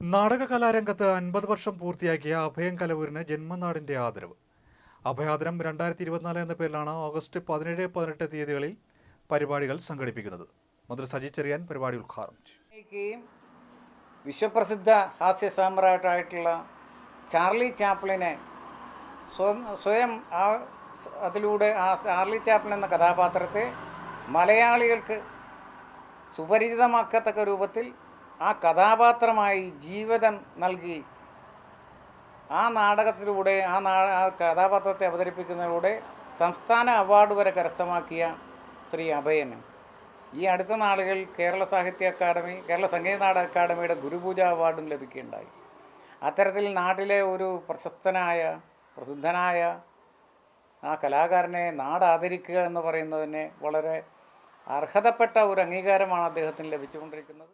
നാടക കലാരംഗത്ത് അൻപത് വർഷം പൂർത്തിയാക്കിയ അഭയം കലവൂരിന് ജന്മനാടിന്റെ ആദരവ്. അഭയാദരം രണ്ടായിരത്തി ഇരുപത്തിനാല് എന്ന പേരിലാണ് ഓഗസ്റ്റ് പതിനേഴ് പതിനെട്ട് തീയതികളിൽ പരിപാടികൾ സംഘടിപ്പിക്കുന്നത്. മന്ത്രി സജി ചെറിയാൻ പരിപാടി ഉദ്ഘാടനം അഭിനയിക്കുകയും വിശ്വപ്രസിദ്ധ ഹാസ്യ സാമ്രാട്ടായിട്ടുള്ള ചാർലി ചാപ്ലിനെ സ്വയം ആ അതിലൂടെ ആ ചാർലി ചാപ്ലിൻ എന്ന കഥാപാത്രത്തെ മലയാളികൾക്ക് സുപരിചിതമാക്കത്തക്ക രൂപത്തിൽ ആ കഥാപാത്രമായി ജീവിതം നൽകി ആ നാടകത്തിലൂടെ ആ നാ ആ കഥാപാത്രത്തെ അവതരിപ്പിക്കുന്നതിലൂടെ സംസ്ഥാന അവാർഡ് വരെ കരസ്ഥമാക്കിയ ശ്രീ അഭയന്. ഈ അടുത്ത നാളുകളിൽ കേരള സാഹിത്യ അക്കാദമി കേരള സംഗീത നാടക അക്കാദമിയുടെ ഗുരുപൂജ അവാർഡും ലഭിക്കുകയുണ്ടായി. അത്തരത്തിൽ നാട്ടിലെ ഒരു പ്രശസ്തനായ പ്രസിദ്ധനായ ആ കലാകാരനെ നാട് ആദരിക്കുക എന്ന് പറയുന്നതിന് വളരെ അർഹതപ്പെട്ട ഒരു അംഗീകാരമാണ് അദ്ദേഹത്തിന് ലഭിച്ചുകൊണ്ടിരിക്കുന്നത്.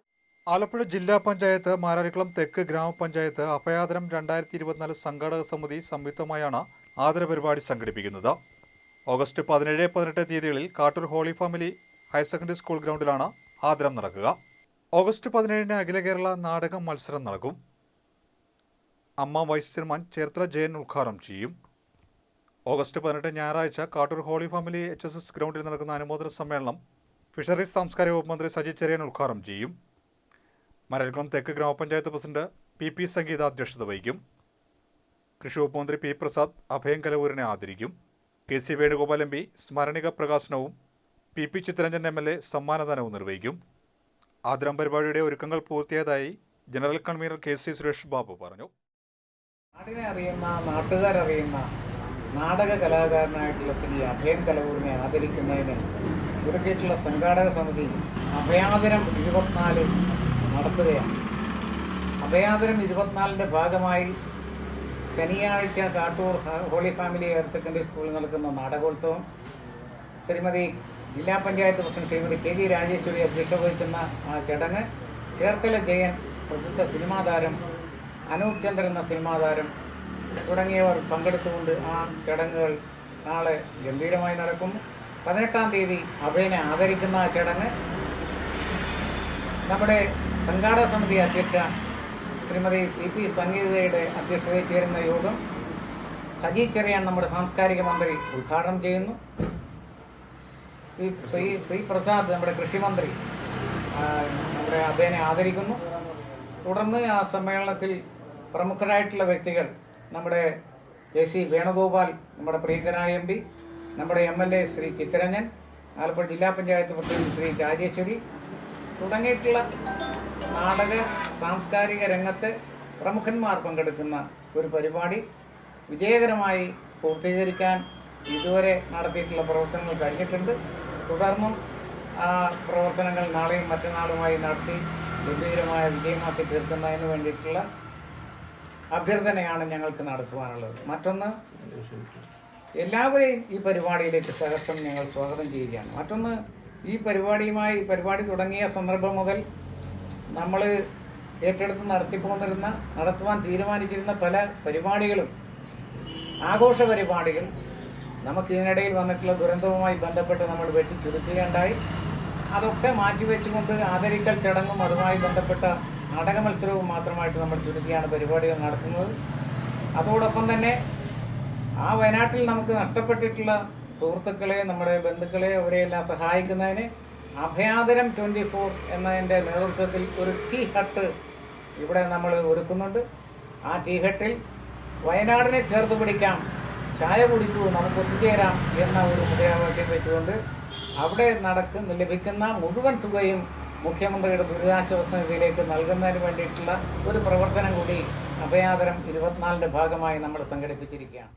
ആലപ്പുഴ ജില്ലാ പഞ്ചായത്ത് മാരാരിക്കുളം തെക്ക് ഗ്രാമപഞ്ചായത്ത് അഭയാദരം രണ്ടായിരത്തി ഇരുപത്തിനാല് സംഘാടക സമിതി സംയുക്തമായാണ് ആദര പരിപാടി സംഘടിപ്പിക്കുന്നത്. ഓഗസ്റ്റ് പതിനേഴ് പതിനെട്ട് തീയതികളിൽ Kattoor holy family higher secondary school ഗ്രൗണ്ടിലാണ് ആദരം നടക്കുക. ഓഗസ്റ്റ് പതിനേഴിന് അഖില കേരള നാടക മത്സരം നടക്കും. അമ്മ വൈസ് ചെയർമാൻ ചേർത്തല ജയൻ ഉദ്ഘാടനം ചെയ്യും. ഓഗസ്റ്റ് പതിനെട്ട് ഞായറാഴ്ച Kattoor holy family H S S ഗ്രൗണ്ടിൽ നടക്കുന്ന അനുമോദന സമ്മേളനം ഫിഷറീസ് സാംസ്കാരിക വകുപ്പ് മന്ത്രി സജി ചെറിയൻ ഉദ്ഘാടനം ചെയ്യും. മരൽക്കുളം തെക്ക് ഗ്രാമപഞ്ചായത്ത് പ്രസിഡന്റ് പി പി സംഗീത അധ്യക്ഷത വഹിക്കും. കൃഷി വകുപ്പ് മന്ത്രി പി പ്രസാദ് അഭയം കലവൂരിനെ ആദരിക്കും. K C Venugopal M P സ്മരണിക പ്രകാശനവും P P Chittaranjan M L A സമ്മാനദാനവും നിർവഹിക്കും. ആദരം പരിപാടിയുടെ ഒരുക്കങ്ങൾ പൂർത്തിയായതായി general convener K C Suresh Babu പറഞ്ഞു. നാടിനെ അറിയുന്ന നാട്ടുകാരറിയുന്ന നാടക കലാകാരനായിട്ടുള്ള ശ്രീ അഭയൻ കലവൂരിനെ ആദരിക്കുന്നതിന് ഒരുക്കിയിട്ടുള്ള സംഘാടക സമിതി അഭയാദരം ഇരുപത്തിനാല് നടത്തുകയാണ്. അഭയാദരം ഇരുപത്തിനാലിന്റെ ഭാഗമായി ശനിയാഴ്ച Kattoor holy family higher secondary സ്കൂളിൽ നടക്കുന്ന നാടകോത്സവം. ശ്രീമതി ജില്ലാ panchayat president Shrimati K G Rajeshwari അധ്യക്ഷത വഹിക്കുന്ന ആ ചടങ്ങ്. ചേർത്തല ജയൻ പ്രസിദ്ധ സിനിമാ താരം അനൂപ് ചന്ദ്രൻ എന്ന സിനിമാ താരം തുടങ്ങിയവർ പങ്കെടുത്തുകൊണ്ട് ആ ചടങ്ങുകൾ നാളെ ഗംഭീരമായി നടക്കും. പതിനെട്ടാം തീയതി അഭയനെ ആദരിക്കുന്ന ആ ചടങ്ങ്. നമ്മുടെ സംഘാടക സമിതി അധ്യക്ഷ ശ്രീമതി പി പി സംഗീതയുടെ അധ്യക്ഷതയിൽ ചേരുന്ന യോഗം സജി ചെറിയാൻ നമ്മുടെ സാംസ്കാരിക മന്ത്രി ഉദ്ഘാടനം ചെയ്യുന്നു. ശ്രീ ശ്രീ ശ്രീ പ്രസാദ് നമ്മുടെ കൃഷി മന്ത്രി നമ്മുടെ അദ്ദേഹനെ ആദരിക്കുന്നു. തുടർന്ന് ആ സമ്മേളനത്തിൽ പ്രമുഖരായിട്ടുള്ള വ്യക്തികൾ നമ്മുടെ എ സി വേണുഗോപാൽ നമ്മുടെ പ്രിയങ്കരനായ എം പി നമ്മുടെ M L A Shri Chittaranjan Alappuzha ജില്ലാ പഞ്ചായത്ത് പ്രസിഡന്റ് ശ്രീ രാജേശ്വരി തുടങ്ങിയിട്ടുള്ള നാടക സാംസ്കാരിക രംഗത്തെ പ്രമുഖന്മാർ പങ്കെടുക്കുന്ന ഒരു പരിപാടി. വിജയകരമായി പൂർത്തീകരിക്കാൻ ഇതുവരെ നടത്തിയിട്ടുള്ള പ്രവർത്തനങ്ങൾ കഴിഞ്ഞിട്ടുണ്ട്. തുടർന്നും ആ പ്രവർത്തനങ്ങൾ നാളെയും മറ്റന്നാളുമായി നടത്തി ഗംഭീരമായ വിജയമാക്കി തീർക്കുന്നതിന് വേണ്ടിയിട്ടുള്ള അഭ്യർത്ഥനയാണ് ഞങ്ങൾക്ക് നടത്തുവാനുള്ളത്. മറ്റൊന്ന് എല്ലാവരെയും ഈ പരിപാടിയിലേക്ക് സഹർഷം ഞങ്ങൾ സ്വാഗതം ചെയ്യുകയാണ്. മറ്റൊന്ന് ഈ പരിപാടിയുമായി പരിപാടി തുടങ്ങിയ സന്ദർഭം മുതൽ നമ്മൾ ഏറ്റെടുത്ത് നടത്തിപ്പോന്നിരുന്ന നടത്തുവാൻ തീരുമാനിച്ചിരുന്ന പല പരിപാടികളും ആഘോഷ പരിപാടികൾ നമുക്ക് ഇതിനിടയിൽ വന്നിട്ടുള്ള ദുരന്തവുമായി ബന്ധപ്പെട്ട് നമ്മൾ വെട്ടി ചുരുക്കുകയുണ്ടായി. അതൊക്കെ മാറ്റിവെച്ചുകൊണ്ട് ആദരിക്കൽ ചടങ്ങും അതുമായി ബന്ധപ്പെട്ട നാടക മത്സരവും മാത്രമായിട്ട് നമ്മൾ ചുരുക്കിയാണ് പരിപാടികൾ നടത്തുന്നത്. അതോടൊപ്പം തന്നെ ആ വയനാട്ടിൽ നമുക്ക് നഷ്ടപ്പെട്ടിട്ടുള്ള സുഹൃത്തുക്കളെ നമ്മുടെ ബന്ധുക്കളെ അവരെയെല്ലാം സഹായിക്കുന്നതിന് അഭയാദരം ട്വന്റി ഫോർ എന്നതിന്റെ നേതൃത്വത്തിൽ ഒരു ടീ ഹട്ട് ഇവിടെ നമ്മൾ ഒരുക്കുന്നുണ്ട്. ആ ടീ ഹട്ടിൽ വയനാടിനെ ചേർത്ത് പിടിക്കാം. ചായ കുടിക്കൂ നമുക്ക് ഒത്തുചേരാം എന്ന ഒരു മുദ്രാവാക്യം വെച്ചുകൊണ്ട് അവിടെ നടക്കുന്ന ലഭിക്കുന്ന മുഴുവൻ തുകയും മുഖ്യമന്ത്രിയുടെ ദുരിതാശ്വാസ നിധിയിലേക്ക് നൽകുന്നതിന് വേണ്ടിയിട്ടുള്ള ഒരു പ്രവർത്തനം കൂടി അഭയാദരം ഇരുപത്തിനാലിന്റെ ഭാഗമായി നമ്മൾ സംഘടിപ്പിച്ചിരിക്കുകയാണ്.